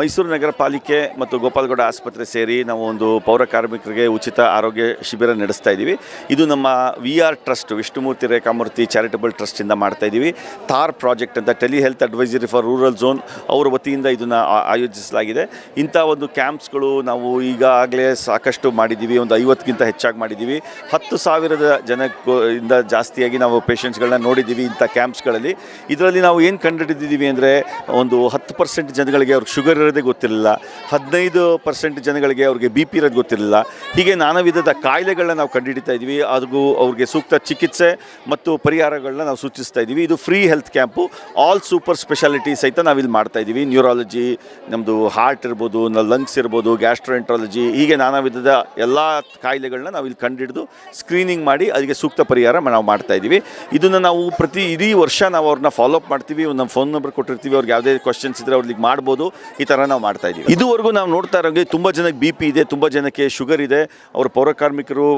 ಮೈಸೂರು ನಗರ ಪಾಲಿಕೆ ಮತ್ತು ಗೋಪಾಲಗೌಡ ಆಸ್ಪತ್ರೆ ಸೇರಿ ನಾವು ಒಂದು ಪೌರ ಕಾರ್ಮಿಕರಿಗೆ ಉಚಿತ ಆರೋಗ್ಯ ಶಿಬಿರ ನಡೆಸ್ತಾ ಇದ್ದೀವಿ. ಇದು ನಮ್ಮ V R trust, Vishnumurthy Rekhamurthy charitable ಟ್ರಸ್ಟಿಂದ ಮಾಡ್ತಾ ಇದ್ದೀವಿ. ತಾರ್ ಪ್ರಾಜೆಕ್ಟ್ ಅಂತ tele health advisory for rural zone ಅವರ ವತಿಯಿಂದ ಇದನ್ನು ಆಯೋಜಿಸಲಾಗಿದೆ. ಇಂಥ ಒಂದು ಕ್ಯಾಂಪ್ಸ್ಗಳು ನಾವು ಈಗಾಗಲೇ ಸಾಕಷ್ಟು ಮಾಡಿದ್ದೀವಿ. ಒಂದು ಐವತ್ತಕ್ಕಿಂತ ಹೆಚ್ಚಾಗಿ ಮಾಡಿದ್ದೀವಿ. ಹತ್ತು ಸಾವಿರದ ಜನಕ್ಕೂ ಇಂದ ಜಾಸ್ತಿಯಾಗಿ ನಾವು ಪೇಷಂಟ್ಸ್ಗಳನ್ನ ನೋಡಿದ್ದೀವಿ ಇಂಥ ಕ್ಯಾಂಪ್ಸ್ಗಳಲ್ಲಿ. ಇದರಲ್ಲಿ ನಾವು ಏನು ಕಂಡುಹಿಡಿದಿದ್ದೀವಿ ಅಂದರೆ ಒಂದು ಹತ್ತು ಪರ್ಸೆಂಟ್ ಜನಗಳಿಗೆ ಅವ್ರಿಗೆ ಶುಗರ್ ಇರೋದೇ ಗೊತ್ತಿರಲಿಲ್ಲ. ಹದಿನೈದು ಪರ್ಸೆಂಟ್ ಜನಗಳಿಗೆ ಅವ್ರಿಗೆ ಬಿ ಪಿ ಇರೋದು ಗೊತ್ತಿರಲಿಲ್ಲ. ಹೀಗೆ ನಾನಾ ವಿಧದ ಕಾಯಿಲೆಗಳನ್ನ ನಾವು ಕಂಡುಹಿಡಿತಾ ಇದ್ದೀವಿ ಹಾಗೂ ಅವ್ರಿಗೆ ಸೂಕ್ತ ಚಿಕಿತ್ಸೆ ಮತ್ತು ಪರಿಹಾರಗಳನ್ನ ನಾವು ಸೂಚಿಸ್ತಾ ಇದ್ದೀವಿ ಇದು free health camp all super speciality ಸಹಿತ ನಾವಿಲ್ಲಿ ಮಾಡ್ತಾ ಇದ್ದೀವಿ ನ್ಯೂರಾಲಜಿ ನಮ್ಮದು ಹಾರ್ಟ್ ಇರ್ಬೋದು ಲಂಗ್ಸ್ ಇರ್ಬೋದು ಗ್ಯಾಸ್ಟ್ರೋಎಂಟ್ರಾಲಜಿ ಹೀಗೆ ನಾನಾ ವಿಧದ ಎಲ್ಲ ಕಾಯಿಲೆಗಳನ್ನ ನಾವು ಇಲ್ಲಿ ಕಂಡುಹಿಡಿದು ಸ್ಕ್ರೀನಿಂಗ್ ಮಾಡಿ ಅದಕ್ಕೆ ಸೂಕ್ತ ಪರಿಹಾರ ನಾವು ಮಾಡ್ತಾ ಇದ್ದೀವಿ ಇದನ್ನು ನಾವು ಪ್ರತಿ ಇಡೀ ವರ್ಷ ನಾವು ಅವ್ರನ್ನ ಫಾಲೋ ಅಪ್ ಮಾಡ್ತೀವಿ. ನಮ್ಮ ಫೋನ್ ನಂಬರ್ ಕೊಟ್ಟಿರ್ತೀವಿ. ಅವ್ರಿಗೆ ಯಾವುದೇ ಕ್ವಶನ್ಸ್ ಇದ್ದರೆ ಅವ್ರಿಗೆ ಮಾಡ್ಬೋದು. ಈ ಥರ ನಾವು ಮಾಡ್ತಾ ಇದ್ದೀವಿ ಇದುವರೆಗೂ ನಾವು ನೋಡ್ತಾ ಇರೋಂಗೆ ತುಂಬ ಜನಕ್ಕೆ ಬಿ ಪಿ ಇದೆ, ತುಂಬ ಜನಕ್ಕೆ ಶುಗರ್ ಇದೆ. ಅವ್ರ ಪೌರಕಾರ್ಮಿಕರು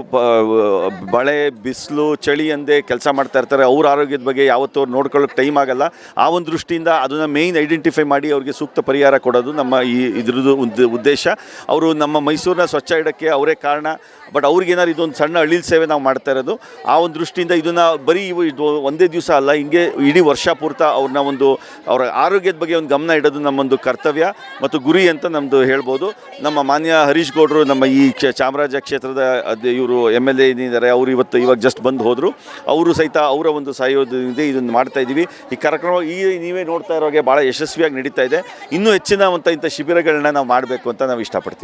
ಬಳೆ, ಬಿಸಿಲು, ಚಳಿ ಅಂದೇ ಕೆಲಸ ಮಾಡ್ತಾ ಇರ್ತಾರೆ. ಅವ್ರ ಆರೋಗ್ಯದ ಬಗ್ಗೆ ಯಾವತ್ತೂ ಅವ್ರು ನೋಡ್ಕೊಳ್ಳೋಕೆ ಟೈಮ್ ಆಗಲ್ಲ. ಆ ಒಂದು ದೃಷ್ಟಿಯಿಂದ ಅದನ್ನು ಮೇಯ್ನ್ ಐಡೆಂಟಿಫೈ ಮಾಡಿ ಅವ್ರಿಗೆ ಸೂಕ್ತ ಪರಿಹಾರ ಕೊಡೋದು ನಮ್ಮ ಈ ಇದ್ರದ್ದು ಉದ್ದೇಶ. ಅವರು ನಮ್ಮ ಮೈಸೂರನ್ನ ಸ್ವಚ್ಛ ಇಡೋಕ್ಕೆ ಅವರೇ ಕಾರಣ. ಬಟ್ ಅವ್ರಿಗೇನಾದ್ರು ಇದೊಂದು ಸಣ್ಣ ಹಳ್ಳಿ ಸೇವೆ ನಾವು ಮಾಡ್ತಾ ಇರೋದು. ಆ ಒಂದು ದೃಷ್ಟಿಯಿಂದ ಇದನ್ನು ಬರೀ ಇದು ಒಂದೇ ದಿವಸ ಅಲ್ಲ, ಹಿಂಗೆ ಇಡೀ ವರ್ಷ ಪೂರ್ತ ಅವ್ರನ್ನ ಒಂದು ಅವರ ಆರೋಗ್ಯದ ಬಗ್ಗೆ ಒಂದು ಗಮನ ಇಡೋದು ನಮ್ಮೊಂದು ಕರ್ತವ್ಯ. ಮತ್ತು ಗುರಿ ಅಂತ ನಮ್ಮದು ಹೇಳ್ಬೋದು. ನಮ್ಮ ಮಾನ್ಯ ಹರೀಶ್ ಗೌಡರು ನಮ್ಮ ಈ ಚಾಮರಾಜ ಕ್ಷೇತ್ರದ ಇವರು ಎಂ ಎಲ್ ಎ ಏನಿದ್ದಾರೆ ಅವರು ಇವತ್ತು ಇವಾಗ ಜಸ್ಟ್ ಬಂದು ಹೋದರು. ಅವರು ಸಹಿತ ಅವರ ಒಂದು ಸಹಯೋಗದಿಂದ ಇದನ್ನು ಮಾಡ್ತಾ ಇದ್ದೀವಿ. ಈ ಕಾರ್ಯಕ್ರಮ ಈ ನೀವೇ ನೋಡ್ತಾ ಇರೋಗೆ ಭಾಳ ಯಶಸ್ವಿಯಾಗಿ ನಡೀತಾ ಇದೆ. ಇನ್ನೂ ಹೆಚ್ಚಿನ ಅಂತ ಇಂಥ ಶಿಬಿರಗಳನ್ನ ನಾವು ಮಾಡಬೇಕು ಅಂತ ನಾವು ಇಷ್ಟಪಡ್ತೀವಿ.